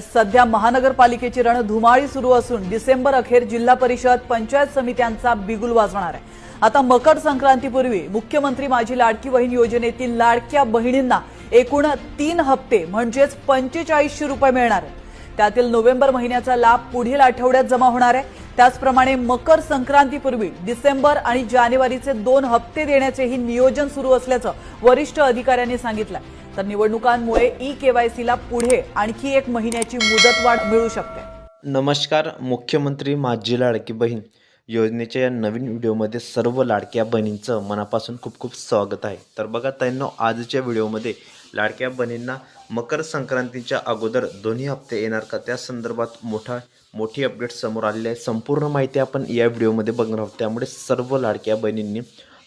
सध्या महानगरपालिकेची रणधुमाळी सुरू असून डिसेंबर अखेर जिल्हा परिषद पंचायत समित्यांचा बिगुल वाजणार आहे. आता मकर संक्रांतीपूर्वी मुख्यमंत्री माझी लाडकी बहीण योजनेतील लाडक्या बहिणींना एकूण तीन हप्ते म्हणजेच पंचेचाळीसशे रुपये मिळणार आहेत. त्यातील नोव्हेंबर महिन्याचा लाभ पुढील आठवड्यात जमा होणार आहे. त्याचप्रमाणे मकर संक्रांतीपूर्वी डिसेंबर आणि जानेवारीचे दोन हप्ते देण्याचेही नियोजन सुरू असल्याचं वरिष्ठ अधिकाऱ्यांनी सांगितलं तर निवडणुकांमुळे ई केवायसीला पुढे आणखी एक महिन्याची मुदतवाढ मिळू शकते. नमस्कार मुख्यमंत्री माझी लाडकी बहीण योजनेच्या या नवीन व्हिडिओमध्ये सर्व लाडक्या बहिणींचं मनापासून खूप खूप स्वागत आहे. तर बघा त्यांना आजच्या व्हिडिओमध्ये लाडक्या बहिणींना मकर संक्रांतीच्या अगोदर दोन्ही हप्ते येणार का? त्या संदर्भात मोठा मोठी अपडेट समोर आलेली आहे. संपूर्ण माहिती आपण या व्हिडिओमध्ये बघणार आहोत. त्यामुळे सर्व लाडक्या बहिणींनी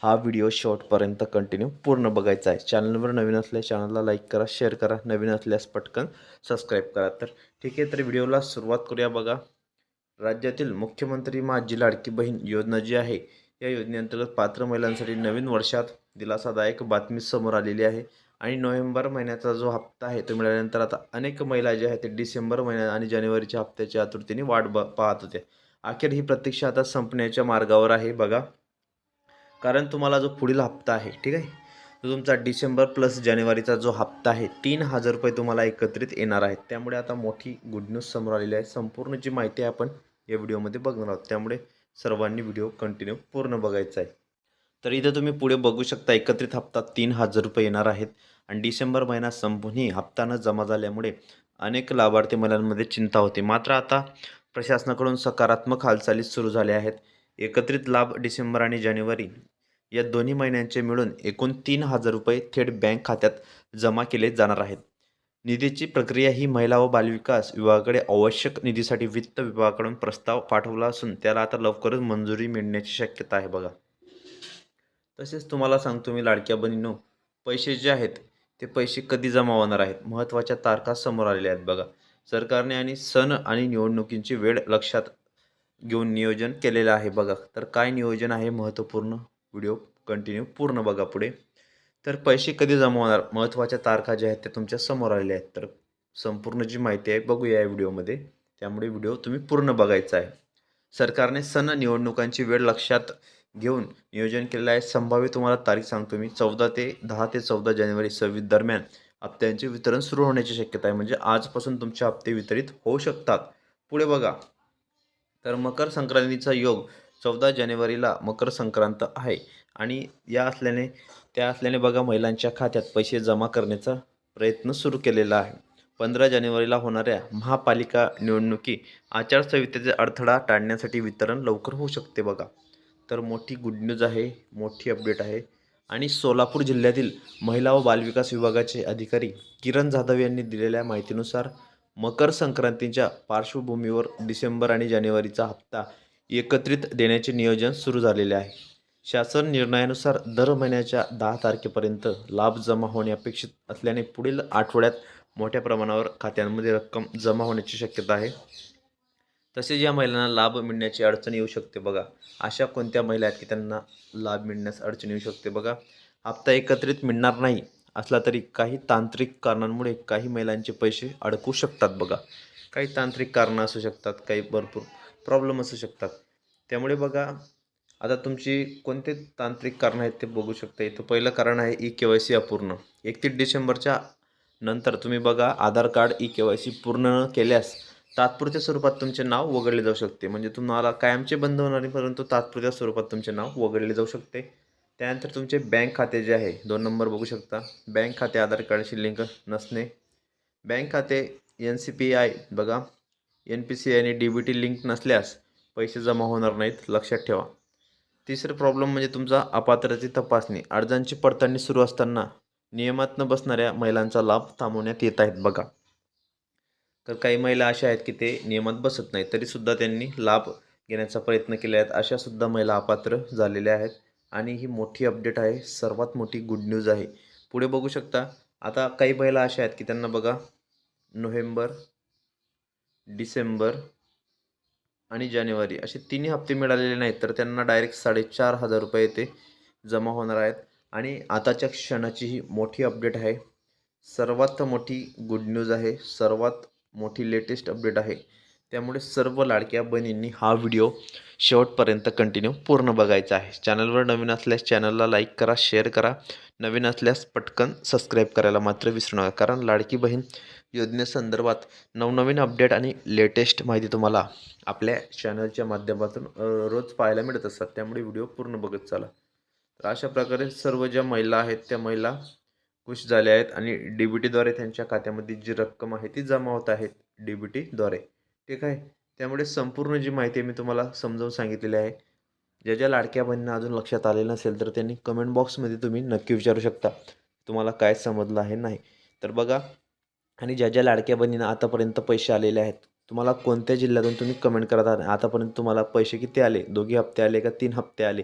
हा व्हिडिओ शॉर्टपर्यंत कंटिन्यू पूर्ण बघायचा आहे. चॅनलवर नवीन असल्यास चॅनलला लाईक करा शेअर करा. नवीन असल्यास पटकन सबस्क्राईब करा. तर ठीक आहे तर व्हिडिओला सुरुवात करूया बघा. राज्यातील मुख्यमंत्री माझी लाडकी बहीण योजना जी आहे या योजनेअंतर्गत पात्र महिलांसाठी नवीन वर्षात दिलासादायक बातमी समोर आलेली आहे. आणि नोव्हेंबर महिन्याचा जो हप्ता आहे तो मिळाल्यानंतर आता अनेक महिला ज्या आहेत ते डिसेंबर महिन्यात आणि जानेवारीच्या हप्त्याच्या आतुरतेने वाट ब पाहत होत्या. अखेर ही प्रतीक्षा आता संपण्याच्या मार्गावर आहे बघा. कारण तुम्हाला जो पुढील हप्ता आहे ठीक आहे? तो तुमचा डिसेंबर प्लस जानेवारीचा जो हप्ता आहे तीन हजार रुपये तुम्हाला एकत्रित येणार आहेत. त्यामुळे आता मोठी गुड न्यूज समोर आलेली आहे. संपूर्ण जी माहिती आहे आपण या व्हिडिओमध्ये बघणार आहोत. त्यामुळे सर्वांनी व्हिडिओ कंटिन्यू पूर्ण बघायचा आहे. तर इथं तुम्ही पुढे बघू शकता एकत्रित हप्ता तीन हजार रुपये येणार आहेत. आणि डिसेंबर महिना संपूनही हप्ता न जमा झाल्यामुळे अनेक लाभार्थी महिलांमध्ये चिंता होती. मात्र आता प्रशासनाकडून सकारात्मक हालचाली सुरू झाल्या आहेत. एकत्रित लाभ डिसेंबर आणि जानेवारी या दोन्ही महिन्यांचे मिळून एकूण तीन हजार रुपये थेट बँक खात्यात जमा केले जाणार आहेत. निधीची प्रक्रिया ही महिला व बालविकास विभागाकडे आवश्यक निधीसाठी वित्त विभागाकडून प्रस्ताव पाठवला असून त्याला आता लवकरच मंजुरी मिळण्याची शक्यता आहे बघा. तसेच तुम्हाला सांगतो मी लाडक्या बनीनो पैसे जे आहेत ते पैसे कधी जमा होणार आहेत? महत्त्वाच्या तारखा समोर आलेल्या आहेत बघा. सरकारने आणि सण आणि निवडणुकींची वेळ लक्षात घेऊन नियोजन केलेलं आहे बघा. तर काय नियोजन आहे महत्त्वपूर्ण? व्हिडिओ कंटिन्यू पूर्ण बघा पुढे. तर पैसे कधी जमा होणार? महत्त्वाच्या तारखा ज्या आहेत त्या तुमच्यासमोर आलेल्या आहेत. तर संपूर्ण जी माहिती आहे बघूया या व्हिडिओमध्ये त्यामुळे व्हिडिओ तुम्ही पूर्ण बघायचा आहे. सरकारने सण निवडणुकांची वेळ लक्षात घेऊन नियोजन केलेलं आहे. संभाव्य तुम्हाला तारीख सांगतो मी. चौदा ते दहा ते चौदा जानेवारी सव्वीस दरम्यान हप्त्यांचे वितरण सुरू होण्याची शक्यता आहे. म्हणजे आजपासून तुमचे हप्ते वितरित होऊ शकतात. पुढे बघा. तर मकर संक्रांतीचा योग चौदा जानेवारीला मकर संक्रांत आहे. आणि या असल्याने त्या असल्याने बघा महिलांच्या खात्यात पैसे जमा करण्याचा प्रयत्न सुरू केलेला आहे. पंधरा जानेवारीला होणाऱ्या महापालिका निवडणुकी आचारसंहितेचा अडथळा टाळण्यासाठी वितरण लवकर होऊ शकते बघा. तर मोठी गुड न्यूज आहे मोठी अपडेट आहे. आणि सोलापूर जिल्ह्यातील महिला व बालविकास विभागाचे अधिकारी किरण जाधव यांनी दिलेल्या माहितीनुसार मकर संक्रांतीच्या पार्श्वभूमीवर डिसेंबर आणि जानेवारीचा हप्ता एकत्रित देण्याचे नियोजन सुरू झालेले आहे. शासन निर्णयानुसार दर महिन्याच्या दहा तारखेपर्यंत लाभ जमा होणे अपेक्षित असल्याने पुढील आठवड्यात मोठ्या प्रमाणावर खात्यांमध्ये रक्कम जमा होण्याची शक्यता आहे. तसेच या महिलांना लाभ मिळण्याची अडचण येऊ शकते बघा. अशा कोणत्या महिला आहेत की त्यांना लाभ मिळण्यास अडचण येऊ शकते बघा. हप्ता एकत्रित मिळणार नाही असला तरी काही तांत्रिक कारणांमुळे काही महिलांचे पैसे अडकू शकतात बघा. काही तांत्रिक कारणं असू शकतात काही भरपूर प्रॉब्लेम असू शकतात. त्यामुळे बघा आता तुमची कोणते तांत्रिक कारणं आहेत ते बघू शकता. इथं पहिलं कारण आहे ई के वाय सी अपूर्ण. एकतीस डिसेंबरच्या नंतर तुम्ही बघा Aadhaar card E K Y C पूर्ण न केल्यास तात्पुरत्या स्वरूपात तुमचे नाव वगळले जाऊ शकते. म्हणजे तुम्हाला कायमचे बंद होणार नाही परंतु तात्पुरत्या स्वरूपात तुमचे नाव वगळले जाऊ शकते. त्यानंतर तुमचे बँक खाते जे आहे दोन नंबर बघू शकता. बँक खाते आधार कार्डशी लिंक नसणे. बँक खाते एन सी पी आय बघा एन पी सी आणि डी बी टी लिंक नसल्यास पैसे जमा होणार नाहीत लक्षात ठेवा. तिसरं प्रॉब्लेम म्हणजे तुमचा अपात्रतेची तपासणी. अर्जांची पडताळणी सुरू असताना नियमात न बसणाऱ्या महिलांचा लाभ थांबवण्यात येत आहेत बघा. तर काही महिला अशा आहेत की ते नियमात बसत नाहीत तरीसुद्धा त्यांनी लाभ घेण्याचा प्रयत्न केले आहेत अशासुद्धा महिला अपात्र झालेल्या आहेत. आणि ही मोठी अपडेट आहे. सर्वात मोठी गुड न्यूज आहे. पुढे बघू शकता. आता काही महिला अशा आहेत की त्यांना बघा नोव्हेंबर डिसेंबर आणि जानेवारी असे तिन्ही हप्ते मिळालेले नाहीत तर त्यांना डायरेक्ट साडेचार हजार रुपये ते जमा होणार आहेत. आणि आताच्या क्षणाची ही मोठी अपडेट आहे. सर्वात मोठी गुड न्यूज आहे. सर्वात मोठी लेटेस्ट अपडेट आहे. त्यामुळे सर्व लाडक्या बहिणींनी हा व्हिडिओ शेवटपर्यंत कंटिन्यू पूर्ण बघायचा आहे. चॅनलवर नवीन असल्यास चॅनलला लाईक करा शेअर करा. नवीन असल्यास पटकन सबस्क्राईब करायला मात्र विसरू नका. कारण लाडकी बहीण योजनेसंदर्भात नवनवीन अपडेट आणि लेटेस्ट माहिती तुम्हाला आपल्या चॅनलच्या माध्यमातून रोज पाहायला मिळत असतात. त्यामुळे व्हिडिओ पूर्ण बघत चाला. तर अशा प्रकारे सर्व ज्या महिला आहेत त्या महिला खुश झाल्या आहेत आणि डी बी टीद्वारे त्यांच्या खात्यामध्ये जी रक्कम आहे ती जमा होत आहे डी बी टीद्वारे ठीक आहे? त्यामुळे संपूर्ण जी माहिती मी तुम्हाला समजावून सांगितलेली आहे ज्या ज्या लाडक्या बहिणींना अजून लक्षात आलेलं नसेल तर त्यांनी कमेंट बॉक्समध्ये तुम्ही नक्की विचारू शकता तुम्हाला काय समजलं आहे नाही. तर बघा आणि ज्या ज्या लाडक्या बहिणींना आतापर्यंत पैसे आलेले आहेत तुम्हाला कोणत्या जिल्ह्यातून तुम्ही कमेंट करत आहात? आतापर्यंत तुम्हाला पैसे किती आले? दोघी हप्ते आले का तीन हप्ते आले?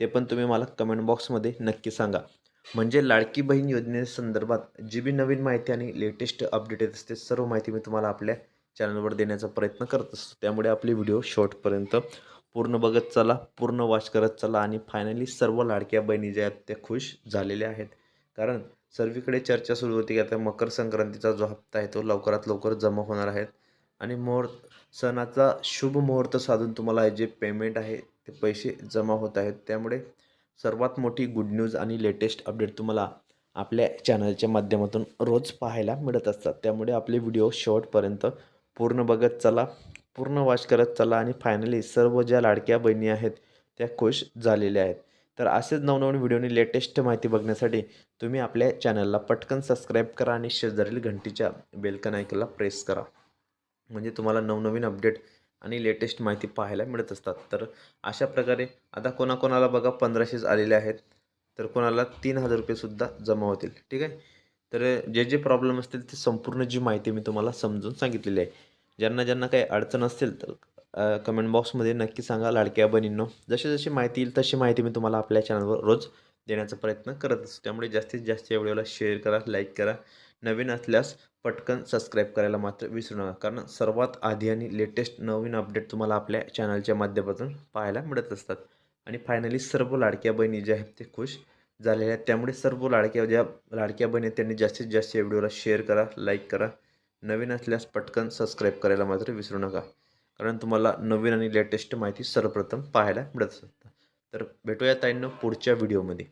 ते पण तुम्ही मला कमेंट बॉक्समध्ये नक्की सांगा. म्हणजे लाडकी बहीण योजनेसंदर्भात जी बी नवीन माहिती आणि लेटेस्ट अपडेट येत असते सर्व माहिती मी तुम्हाला आपल्या चॅनलवर देण्याचा प्रयत्न करत असतो. त्यामुळे आपले व्हिडिओ शॉर्टपर्यंत पूर्ण बघत चला पूर्ण वॉच करत चला आणि फायनली सर्व लाडक्या बहिणी ज्या आहेत त्या खुश झालेल्या आहेत. कारण सर्वीकडे चर्चा सुरू होती की आता मकर संक्रांतीचा जो हप्ता आहे तो लवकरात लवकर जमा होणार आहे. आणि मुहूर्त सणाचा शुभ मुहूर्त साधून तुम्हाला जे पेमेंट आहे ते पैसे जमा होत आहेत. त्यामुळे सर्वात मोठी गुड न्यूज आणि लेटेस्ट अपडेट तुम्हाला आपल्या चॅनलच्या माध्यमातून रोज पाहायला मिळत असतात. त्यामुळे आपले व्हिडिओ शेवटपर्यंत पूर्ण बघत चला पूर्ण वॉच करत चला आणि फायनली सर्व ज्या लाडक्या बहिणी आहेत त्या खुश झालेल्या आहेत. तर असेच नवनवीन व्हिडिओनी लेटेस्ट माहिती बघण्यासाठी तुम्ही आपल्या चॅनलला पटकन सबस्क्राईब करा आणि शेजारील घंटीच्या बेलकन ऐकला प्रेस करा. म्हणजे तुम्हाला नवनवीन अपडेट आणि लेटेस्ट माहिती पाहायला मिळत असतात. तर अशा प्रकारे आता कोणाकोणाला बघा पंधराशेच आलेले आहेत. तर कोणाला तीन हजार रुपयेसुद्धा जमा होतील. ठीक आहे? तर जे जे प्रॉब्लेम असतील ते संपूर्ण जी माहिती मी तुम्हाला समजून सांगितलेली आहे. ज्यांना ज्यांना काही अडचण असतील तर कमेंट बॉक्समध्ये नक्की सांगा लाडक्या बहिणींनो. जशी जशी माहिती येईल तशी माहिती मी तुम्हाला आपल्या चॅनलवर रोज देण्याचा प्रयत्न करत असतो. त्यामुळे जास्तीत जास्त या व्हिडिओला शेअर करा लाईक करा. नवीन असल्यास पटकन सबस्क्राईब करायला मात्र विसरू नका. कारण सर्वात आधी आणि लेटेस्ट नवीन अपडेट तुम्हाला आपल्या चॅनलच्या माध्यमातून पाहायला मिळत असतात. आणि फायनली सर्व लाडक्या बहिणी ज्या आहेत ते खुश झालेल्या आहेत. त्यामुळे सर्व लाडक्या ज्या लाडक्या बहिणी आहेत त्यांनी जास्तीत जास्त या व्हिडिओला शेअर करा लाईक करा. नवीन असल्यास पटकन सबस्क्राईब करायला मात्र विसरू नका. कारण तुम्हाला नवीन आणि लेटेस्ट माहिती सर्वप्रथम पाहायला मिळत असतात. तर भेटूया ताईंना पुढच्या व्हिडिओमध्ये